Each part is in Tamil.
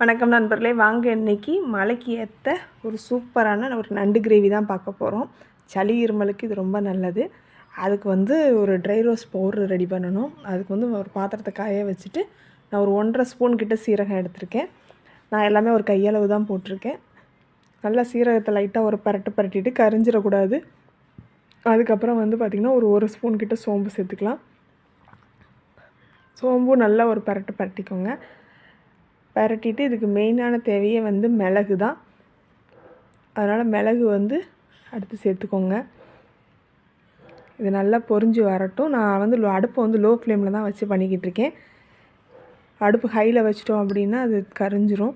வணக்கம் நண்பர்களே. வாங்க இன்றைக்கி மலைக்கு ஏற்ற ஒரு சூப்பரான ஒரு நண்டு கிரேவி தான் பார்க்க போகிறோம் சளி இருமலுக்கு இது ரொம்ப நல்லது. அதுக்கு வந்து ஒரு ட்ரை ரோஸ் பவுடர் ரெடி பண்ணணும். அதுக்கு வந்து ஒரு பாத்திரத்தை காய வச்சுட்டு நான் ஒரு ஒன்றரை ஸ்பூன் கிட்ட சீரகம் எடுத்திருக்கேன். நான் எல்லாமே ஒரு கையளவு தான் போட்டிருக்கேன். நல்லா சீரகத்தை லைட்டாக ஒரு பரட்டு பரட்டிட்டு கரிஞ்சிடக்கூடாது. அதுக்கப்புறம் வந்து பார்த்திங்கன்னா ஒரு ஒரு ஸ்பூன் கிட்ட சோம்பு சேர்த்துக்கலாம். சோம்பும் நல்லா ஒரு பரட்டு பரட்டிக்கோங்க. பரட்டிட்டு இதுக்கு மெயினான தேவையே வந்து மிளகு தான். அதனால் மிளகு வந்து அடுத்து சேர்த்துக்கோங்க. இது நல்லா பொரிஞ்சு வரட்டும். நான் வந்து லோ அடுப்பை வந்து லோ ஃப்ளேமில் தான் வச்சு பண்ணிக்கிட்டு இருக்கேன். அடுப்பு ஹையில் வச்சிட்டோம் அப்படின்னா அது கரிஞ்சிரும்.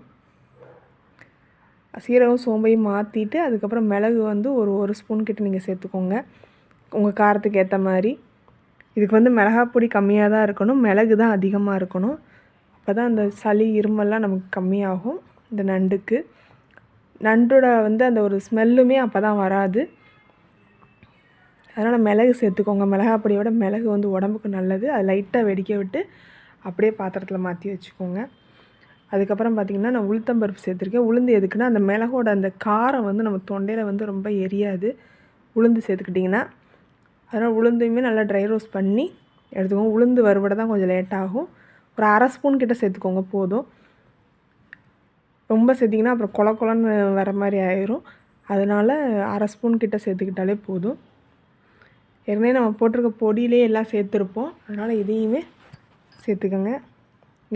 சீரகம் சோம்பையும் மாற்றிட்டு அதுக்கப்புறம் மிளகு வந்து ஒரு ஒரு ஸ்பூன் கிட்ட நீங்கள் சேர்த்துக்கோங்க. உங்கள் காரத்துக்கு ஏற்ற மாதிரி. இதுக்கு வந்து மிளகாப்பொடி கம்மியாக தான் இருக்கணும். மிளகு தான் அதிகமாக இருக்கணும். அப்போ தான் அந்த சளி இருமல்லாம் நமக்கு கம்மியாகும் இந்த நண்டுக்கு. நண்டோட வந்து அந்த ஒரு ஸ்மெல்லுமே அப்போ தான் வராது. அதனால் மிளகு சேர்த்துக்கோங்க. மிளகாப்பொடியோட மிளகு வந்து உடம்புக்கு நல்லது. அது லைட்டாக வெடிக்க விட்டு அப்படியே பாத்திரத்தில் மாற்றி வச்சுக்கோங்க. அதுக்கப்புறம் பார்த்திங்கன்னா நான் உளுத்தம்பருப்பு சேர்த்துருக்கேன். உளுந்து எதுக்குன்னா அந்த மிளகோட அந்த காரம் வந்து நம்ம தொண்டையில் வந்து ரொம்ப எரியாது. உளுந்து சேர்த்துக்கிட்டிங்கன்னா அதனால் உளுந்தையுமே நல்லா ட்ரை ரோஸ்ட் பண்ணி எடுத்துக்கோங்க. உளுந்து வறுவடை தான் கொஞ்சம் லேட் ஆகும். ஒரு அரை ஸ்பூன் கிட்ட சேர்த்துக்கோங்க போதும். ரொம்ப சேர்த்திங்கன்னா அப்புறம் கொல கொலன்னு வர மாதிரி ஆயிரும். அதனால் அரை ஸ்பூன் கிட்ட சேர்த்துக்கிட்டாலே போதும். ஏற்கனவே நம்ம போட்டிருக்க பொடியிலே எல்லாம் சேர்த்துருப்போம். அதனால் இதையுமே சேர்த்துக்கோங்க.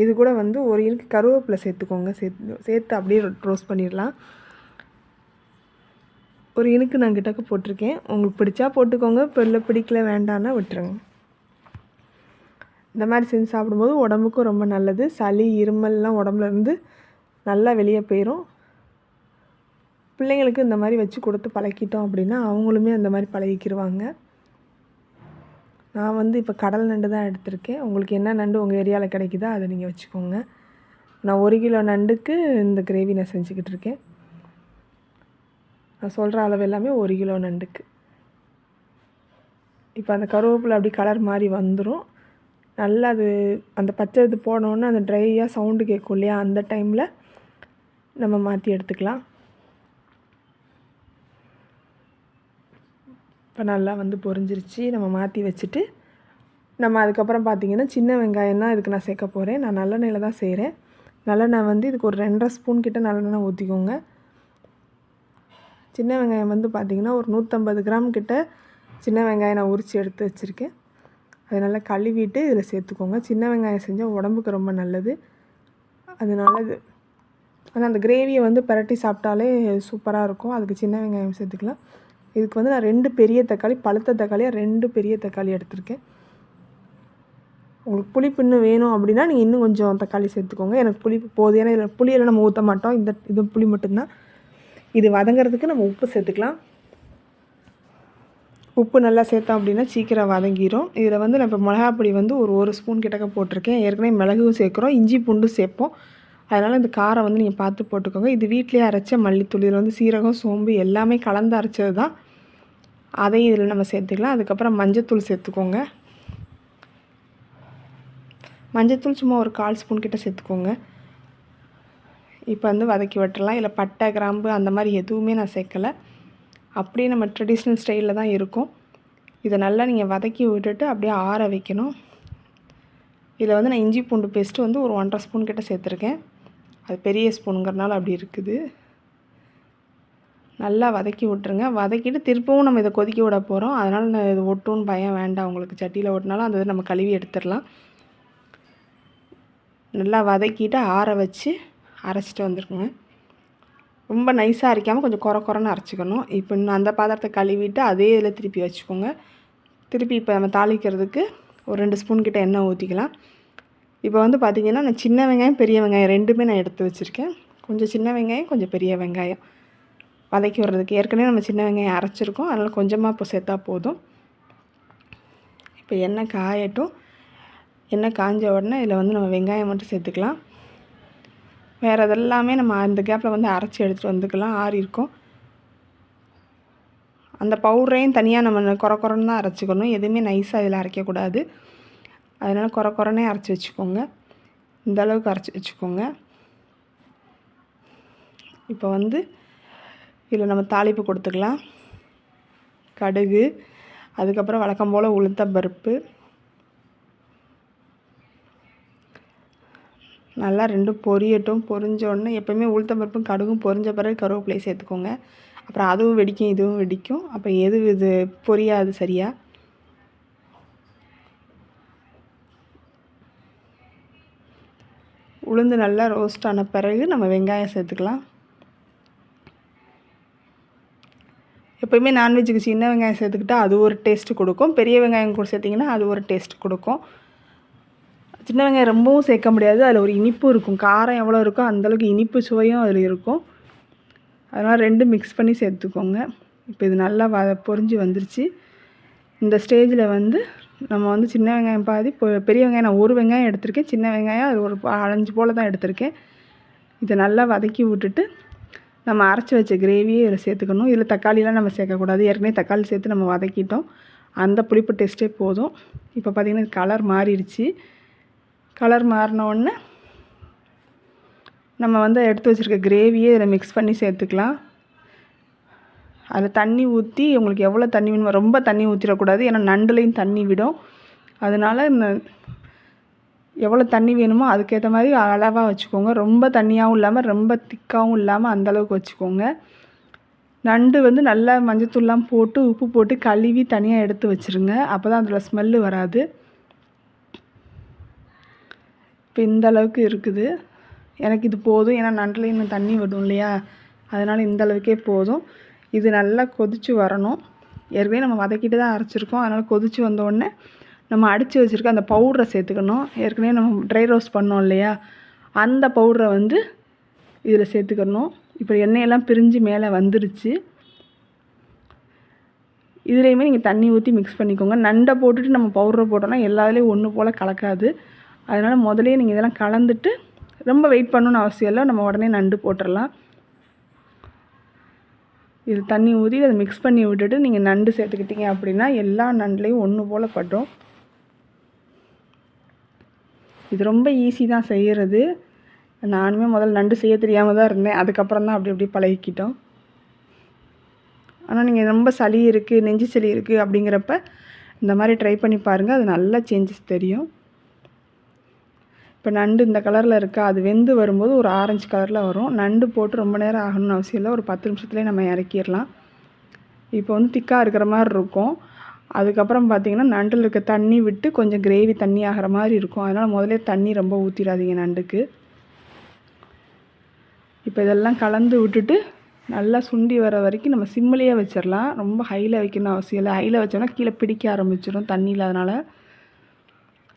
இது கூட வந்து ஒரு இனுக்கு கருவேப்பிலை சேர்த்துக்கோங்க. சேர்த்து சேர்த்து அப்படியே ரோஸ்ட் பண்ணிடலாம். ஒரு இனுக்கு நான் கிட்டக்க போட்டிருக்கேன். உங்களுக்கு பிடிச்சா போட்டுக்கோங்க. இப்போ இல்லை பிடிக்கல வேண்டான்னா விட்டுருங்க. இந்த மாதிரி செஞ்சு சாப்பிடும்போது உடம்புக்கும் ரொம்ப நல்லது. சளி இருமல்லாம் உடம்புலேருந்து நல்லா வெளியே போயிடும் பிள்ளைங்களுக்கு இந்த மாதிரி வச்சு கொடுத்து பழக்கிட்டோம் அப்படின்னா அவங்களுமே அந்த மாதிரி பழகிக்கிடுவாங்க நான் வந்து இப்போ கடல் நண்டு தான் எடுத்திருக்கேன். உங்களுக்கு என்ன நண்டு உங்கள் ஏரியாவில் கிடைக்குதோ அதை நீங்கள் வச்சுக்கோங்க. நான் ஒரு கிலோ நண்டுக்கு இந்த கிரேவி நான் செஞ்சுக்கிட்டு இருக்கேன். நான் சொல்கிற அளவு எல்லாமே ஒரு கிலோ நண்டுக்கு. இப்போ அந்த கருவேப்பிலை அப்படி கலர் மாதிரி வந்துடும் நல்லா அது அந்த பச்சை இது போனோன்னே அந்த ட்ரையாக சவுண்டு கேட்கும் இல்லையா? அந்த டைமில் நம்ம மாற்றி எடுத்துக்கலாம். இப்போ நல்லா வந்து பொரிஞ்சிருச்சு. நம்ம மாற்றி வச்சுட்டு நம்ம அதுக்கப்புறம் பார்த்திங்கன்னா சின்ன வெங்காயம் தான் இதுக்கு நான் சேர்க்க போகிறேன் நான் நல்லெண்ணெயில் தான் செய்கிறேன் நல்லெண்ணெய் வந்து இதுக்கு ஒரு ரெண்டரை ஸ்பூன் கிட்ட நல்லெண்ணெய் ஊற்றிக்கோங்க சின்ன வெங்காயம் வந்து பார்த்திங்கன்னா ஒரு நூற்றம்பது கிராம் கிட்ட சின்ன வெங்காயம் நான் உரித்து எடுத்து வச்சுருக்கேன். அதை நல்லா கழுவிட்டு இதில் சேர்த்துக்கோங்க. சின்ன வெங்காயம் செஞ்சால் உடம்புக்கு ரொம்ப நல்லது. அதனால இது. ஆனால் அந்த கிரேவியை வந்து பரட்டி சாப்பிட்டாலே சூப்பராக இருக்கும். அதுக்கு சின்ன வெங்காயம் சேர்த்துக்கலாம். இதுக்கு வந்து நான் ரெண்டு பெரிய தக்காளி பழுத்த தக்காளியாக ரெண்டு பெரிய தக்காளி எடுத்திருக்கேன். உங்களுக்கு புளிப்பு இன்னும் வேணும் அப்படின்னா நீங்கள் இன்னும் கொஞ்சம் தக்காளி சேர்த்துக்கோங்க. எனக்கு புளிப்பு போதும். ஏன்னா இதில் புளியெல்லாம் நம்ம ஊற்ற மாட்டோம். இந்த இது புளி மட்டும்தான். இது வதங்கிறதுக்கு நம்ம உப்பு சேர்த்துக்கலாம். உப்பு நல்லா சேர்த்தோம் அப்படின்னா சீக்கிரம் வதங்கிடும் இதில் வந்து நான் இப்போ மிளகாப்பொடி வந்து ஒரு ஒரு ஸ்பூன் கிட்டக்க போட்டிருக்கேன். ஏற்கனவே மிளகும் சேர்க்குறோம். இஞ்சி பூண்டும் சேர்ப்போம். அதனால் இந்த காரம் வந்து நீங்கள் பார்த்து போட்டுக்கோங்க. இது வீட்லேயே அரைச்ச மல்லித்தூள் இதில் வந்து சீரகம் சோம்பு எல்லாமே கலந்து அரைச்சது தான். அதையும் இதில் நம்ம சேர்த்துக்கலாம். அதுக்கப்புறம் மஞ்சத்தூள் சேர்த்துக்கோங்க. மஞ்சத்தூள் சும்மா ஒரு கால் ஸ்பூன் கிட்ட சேர்த்துக்கோங்க. இப்போ வந்து வதக்கி விட்டுறலாம். இல்லை பட்டை கிராம்பு அந்த மாதிரி எதுவுமே நான் சேர்க்கலை. அப்படியே நம்ம ட்ரெடிஷ்னல் ஸ்டைலில் தான் இருக்கும். இதை நல்லா நீங்கள் வதக்கி விட்டுட்டு அப்படியே ஆற வைக்கணும். இதில் வந்து நான் இஞ்சி பூண்டு பேஸ்ட்டு வந்து ஒரு ஒன்றரை ஸ்பூன் கிட்ட சேர்த்துருக்கேன். அது பெரிய ஸ்பூனுங்கிறனால அப்படி இருக்குது. நல்லா வதக்கி விட்டுருங்க. வதக்கிட்டு திருப்பவும் நம்ம இதை கொதிக்க விட போகிறோம் அதனால் நான் இது ஒட்டும்னு பயம் வேண்டாம். உங்களுக்கு சட்டியில் ஒட்டினாலும் அந்த நம்ம கழுவி எடுத்துடலாம். நல்லா வதக்கிட்டு ஆற வச்சு அரைச்சிட்டு வந்துருக்குங்க ரொம்ப நைஸாக அரைக்காமல் கொஞ்சம் குறை குறைன்னு அரைச்சிக்கணும். இப்போ இன்னும் அந்த பாத்திரத்தை கழுவிட்டு அதே இதில் திருப்பி வச்சுக்கோங்க. திருப்பி இப்போ நம்ம தாளிக்கிறதுக்கு ஒரு ரெண்டு ஸ்பூன் கிட்ட எண்ணெய் ஊற்றிக்கலாம் இப்போ வந்து பார்த்திங்கன்னா நான் சின்ன வெங்காயம் பெரிய வெங்காயம் ரெண்டுமே நான் எடுத்து வச்சுருக்கேன். கொஞ்சம் சின்ன வெங்காயம் கொஞ்சம் பெரிய வெங்காயம். வதக்கி விடுறதுக்கு ஏற்கனவே நம்ம சின்ன வெங்காயம் அரைச்சிருக்கோம். அதனால் கொஞ்சமாக இப்போ சேர்த்தா போதும். இப்போ எண்ணெய் காயட்டும். எண்ணெய் காஞ்ச உடனே இதில் வந்து நம்ம வெங்காயம் மட்டும் சேர்த்துக்கலாம். வேறு அதெல்லாமே நம்ம அந்த கேப்பில் வந்து அரைச்சி எடுத்துகிட்டு வந்துக்கலாம். ஆறி இருக்கும். அந்த பவுடரையும் தனியாக நம்ம குறை குறைன்னு தான் அரைச்சிக்கணும். எதுவுமே நைஸாக இதில் அரைக்கக்கூடாது அதனால் குறை குறைனே அரைச்சி வச்சுக்கோங்க. இந்த அளவுக்கு அரைச்சி வச்சுக்கோங்க. இப்போ வந்து இதில் நம்ம தாளிப்பு கொடுத்துக்கலாம். கடுகு அதுக்கப்புறம் வழக்கம் போல் உளுத்த நல்லா ரெண்டும் பொரியட்டும் பொரிஞ்சோடனே எப்போயுமே உளுத்தம் பருப்பும் கடுகும் பொரிஞ்ச பிறகு கருவேப்பிலையை சேர்த்துக்கோங்க. அப்புறம் அதுவும் வெடிக்கும் இதுவும் வெடிக்கும். அப்போ எது இது பொரியாது சரியாக உளுந்து நல்லா ரோஸ்ட் ஆன பிறகு நம்ம வெங்காயம் சேர்த்துக்கலாம். எப்போயுமே நான்வெஜ்ஜுக்கு சின்ன வெங்காயம் சேர்த்துக்கிட்டா அது ஒரு டேஸ்ட்டு கொடுக்கும். பெரிய வெங்காயம் கூட சேர்த்திங்கன்னா அது ஒரு டேஸ்ட் கொடுக்கும். சின்ன வெங்காயம் ரொம்பவும் சேர்க்க முடியாது. அதில் ஒரு இனிப்பு இருக்கும். காரம் எவ்வளோ இருக்கோ அந்தளவுக்கு இனிப்பு சுவையும் அதில் இருக்கும். அதனால் ரெண்டும் மிக்ஸ் பண்ணி சேர்த்துக்கோங்க. இப்போ இது நல்லா வ பொறிஞ்சு வந்துருச்சு. இந்த ஸ்டேஜில் வந்து நம்ம வந்து சின்ன வெங்காயம் பாதி இப்போ பெரிய வெங்காயம் நான் ஒரு வெங்காயம் எடுத்திருக்கேன். சின்ன வெங்காயம் அது ஒரு அஞ்சு போல் தான் எடுத்திருக்கேன். இதை நல்லா வதக்கி விட்டுட்டு நம்ம அரைச்சி வச்ச கிரேவியே இதில் சேர்த்துக்கணும். இதில் தக்காளிலாம் நம்ம சேர்க்கக்கூடாது. ஏற்கனவே தக்காளி சேர்த்து நம்ம வதக்கிட்டோம். அந்த புளிப்பு டேஸ்ட்டே போதும். இப்போ பார்த்திங்கன்னா கலர் மாறிடுச்சு. கலர் மாறினோடனே நம்ம வந்து எடுத்து வச்சுருக்க கிரேவியே இதில் மிக்ஸ் பண்ணி சேர்த்துக்கலாம். அதில் தண்ணி ஊற்றி உங்களுக்கு எவ்வளோ தண்ணி வேணுமோ ரொம்ப தண்ணி ஊற்றிடக்கூடாது ஏன்னா நண்டுலேயும் தண்ணி விடும். அதனால் எவ்வளோ தண்ணி வேணுமோ அதுக்கேற்ற மாதிரி அளவாக வச்சுக்கோங்க. ரொம்ப தண்ணியாகவும் இல்லாமல் ரொம்ப திக்காகவும் இல்லாமல் அந்தளவுக்கு வச்சுக்கோங்க. நண்டு வந்து நல்லா மஞ்சத்தூள்லாம் போட்டு உப்பு போட்டு கழுவி தனியாக எடுத்து வச்சுருங்க. அப்போ தான் அதில் ஸ்மெல்லு வராது. இப்போ இந்த அளவுக்கு இருக்குது. எனக்கு இது போதும். ஏன்னா நண்டில் இன்னும் தண்ணி விடும் இல்லையா? அதனால் இந்த அளவுக்கே போதும். இது நல்லா கொதித்து வரணும். ஏற்கனவே நம்ம வதக்கிட்டு தான் அரைச்சிருக்கோம். அதனால் கொதித்து வந்தோடனே நம்ம அடித்து வச்சுருக்க அந்த பவுடரை சேர்த்துக்கணும். ஏற்கனவே நம்ம ட்ரை ரோஸ்ட் பண்ணோம் இல்லையா? அந்த பவுடரை வந்து இதில் சேர்த்துக்கணும். இப்போ எண்ணெயெல்லாம் பிரிஞ்சு மேலே வந்துருச்சு. இதுலேயுமே நீங்கள் தண்ணி ஊற்றி மிக்ஸ் பண்ணிக்கோங்க. நண்டை போட்டுட்டு நம்ம பவுடரை போட்டோம்னா எல்லாத்துலேயும் ஒன்று போல் கலக்காது. அதனால் முதலே நீங்கள் இதெல்லாம் கலந்துட்டு ரொம்ப வெயிட் பண்ணணுன்னு அவசியம் இல்லை. நம்ம உடனே நண்டு போட்டுடலாம் இது தண்ணி ஊற்றி அதை மிக்ஸ் பண்ணி விட்டுட்டு நீங்கள் நண்டு சேர்த்துக்கிட்டீங்க அப்படின்னா எல்லா நண்டுலேயும் ஒன்று போல் பட்டும் இது ரொம்ப ஈஸி தான் செய்கிறது நானுமே முதல்ல நண்டு செய்ய தெரியாமல் தான் இருந்தேன். அதுக்கப்புறம் தான் அப்படி அப்படி பழகிக்கிட்டோம். ஆனால் நீங்கள் ரொம்ப சளி இருக்குது நெஞ்சு சளி இருக்குது அப்படிங்கிறப்ப இந்த மாதிரி ட்ரை பண்ணி பாருங்கள் அது நல்லா சேஞ்சஸ் தெரியும். இப்போ நண்டு இந்த கலரில் இருக்கா? அது வெந்து வரும்போது ஒரு ஆரஞ்சு கலரில் வரும். நண்டு போட்டு ரொம்ப நேரம் ஆகணும்னு அவசியம் இல்லை. ஒரு பத்து நிமிஷத்துலேயே நம்ம இறக்கிடலாம். இப்போ வந்து திக்காக இருக்கிற மாதிரி இருக்கும். அதுக்கப்புறம் பார்த்திங்கன்னா நண்டில் இருக்க தண்ணி விட்டு கொஞ்சம் கிரேவி தண்ணி ஆகிற மாதிரி இருக்கும். அதனால் முதலே தண்ணி ரொம்ப ஊற்றிடாதீங்க நண்டுக்கு. இப்போ இதெல்லாம் கலந்து விட்டுட்டு நல்லா சுண்டி வர வரைக்கும் நம்ம சிம்மிலேயே வச்சிடலாம். ரொம்ப ஹையில் வைக்கணும் அவசியம் இல்லை. ஹையில் வச்சோம்னா கீழே பிடிக்க ஆரம்பிச்சிடும் தண்ணி இல்லாதனால.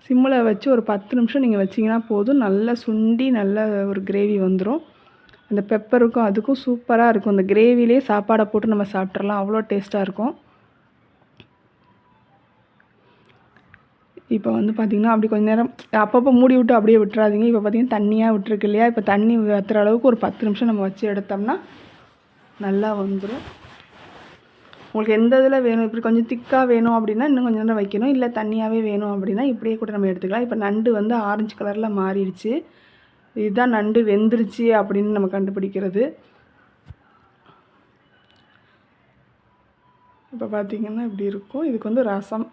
சிம்மில் வச்சு ஒரு பத்து நிமிஷம் நீங்கள் வச்சிங்கன்னா போதும். நல்லா சுண்டி நல்ல ஒரு கிரேவி வந்துடும் அந்த பெப்பருக்கும் அதுக்கும் சூப்பராக இருக்கும். அந்த கிரேவிலே சாப்பாடை போட்டு நம்ம சாப்பிட்றலாம் அவ்வளோ டேஸ்ட்டாக இருக்கும். இப்போ வந்து பார்த்திங்கன்னா அப்படி கொஞ்சம் நேரம் அப்பப்போ மூடி விட்டு அப்படியே விட்டுறாதீங்க. இப்போ பார்த்திங்கன்னா தண்ணியாக விட்டுருக்கு இல்லையா? இப்போ தண்ணி வத்துற அளவுக்கு ஒரு பத்து நிமிஷம் நம்ம வச்சு எடுத்தோம்னா நல்லா வந்துடும் உங்களுக்கு எந்த இதில் வேணும்? இப்படி கொஞ்சம் திக்காக வேணும் அப்படின்னா இன்னும் கொஞ்சம் நேரம் வைக்கணும். இல்லை தண்ணியாகவே வேணும் அப்படின்னா இப்படியே கூட நம்ம எடுத்துக்கலாம். இப்போ நண்டு வந்து ஆரஞ்சு கலரில் மாறிடுச்சு. இதுதான் நண்டு வெந்துருச்சு அப்படின்னு நம்ம கண்டுபிடிக்கிறது. இப்போ பார்த்திங்கன்னா இப்படி இருக்கும். இதுக்கு வந்து ரசம்.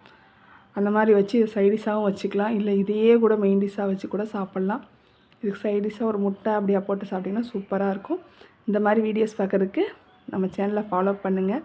அந்த மாதிரி வச்சு இது சைடிஷாகவும் வச்சுக்கலாம். இல்லை இதையே கூட மெயின் டிஷ்ஷாக வச்சு கூட சாப்பிட்லாம். இதுக்கு சைடிஷாக ஒரு முட்டை அப்படியே போட்டு சாப்பிட்டிங்கன்னா சூப்பராக இருக்கும். இந்த மாதிரி வீடியோஸ் பார்க்குறதுக்கு நம்ம சேனலை ஃபாலோ பண்ணுங்கள்